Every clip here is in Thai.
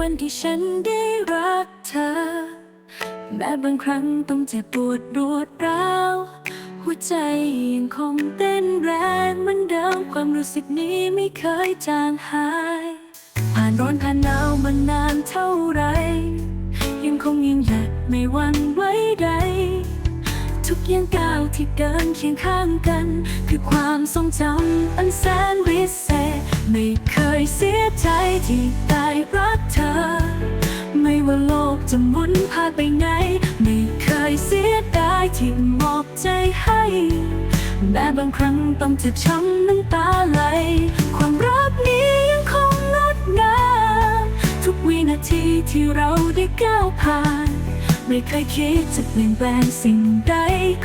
วันที่ฉันได้รักเธอ แม้บางครั้งต้องเจ็บปวดรวดร้าวหัวใจยังคงเต้นแรงเหมือนเดิมความรู้สึกนี้ไม่เคยจางหาย ผ่านร้อนผ่านหนาวมานานเท่าไร ยังคงยืนหยัดไม่หวั่นไหวใด ทุกย่างก้าวที่เดินเคียงข้างกัน คือความทรงจำอันแสนวิเศษ ไม่เคยเสียใจที่ได้รักเธอ ไม่ว่าโลกจะหมุนพาไปไหน ไม่เคยเสียดายที่มอบใจให้ แม้บางครั้งต้องเจ็บช้ำน้ำตาไหล ความรักนี้ยังคงงดงามทุกวินาทีที่เราได้ก้าวผ่าน ไม่เคยคิดจะเปลี่ยนแปลงสิ่งใด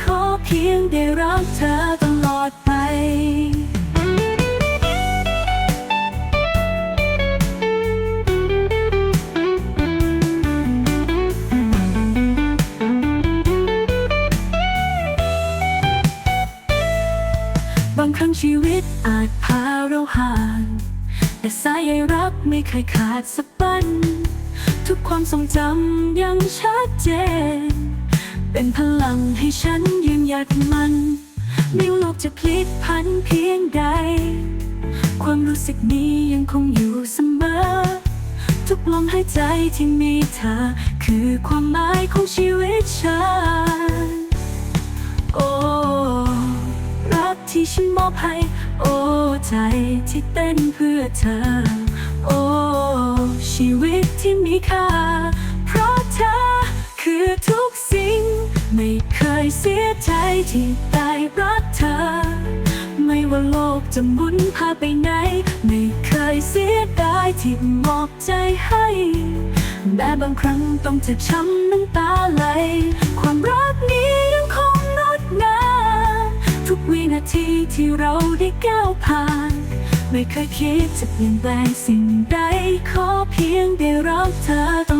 ขอเพียงได้รักเธอ รั้งชีวิตอาจพาเราห่าง แต่สายใยรักไม่เคยขาดสักปัน ทุกความทรงจำยังชัดเจน เป็นพลังให้ฉันยืนหยัดมันไม่ว่าโลกจะพลิกพันเพียงใด ความรู้สึกนี้ยังคงอยู่เสมอ ทุกลมหายใจที่มีเธอ คือความหมายของชีวิตฉัน โอ้ รักที่ฉันมอบให้ โอ้ใจที่เต้นเพื่อเธอ โอ้ชีวิตที่มีค่า เพราะเธอคือทุกสิ่ง ไม่เคยเสียใจที่ได้รักเธอ ไม่ว่าโลกจะหมุนพาไปไหน ไม่เคยเสียดายที่มอบใจให้แม้บางครั้งต้องเจ็บช้ำน้ำตาไหล ความรักนี้ นาทีที่เราได้ก้าวผ่าน ไม่เคยคิดจะเปลี่ยนแปลงสิ่งใด ขอเพียงได้รักเธอ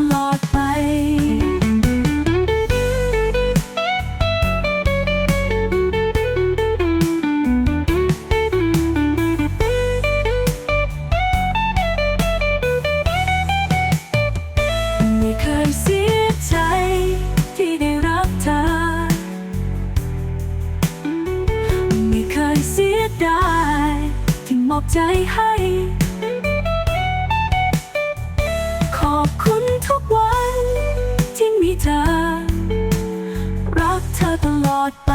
จให้ ขอบคุณทุกวันที่มีเธอ รักเธอตลอดไป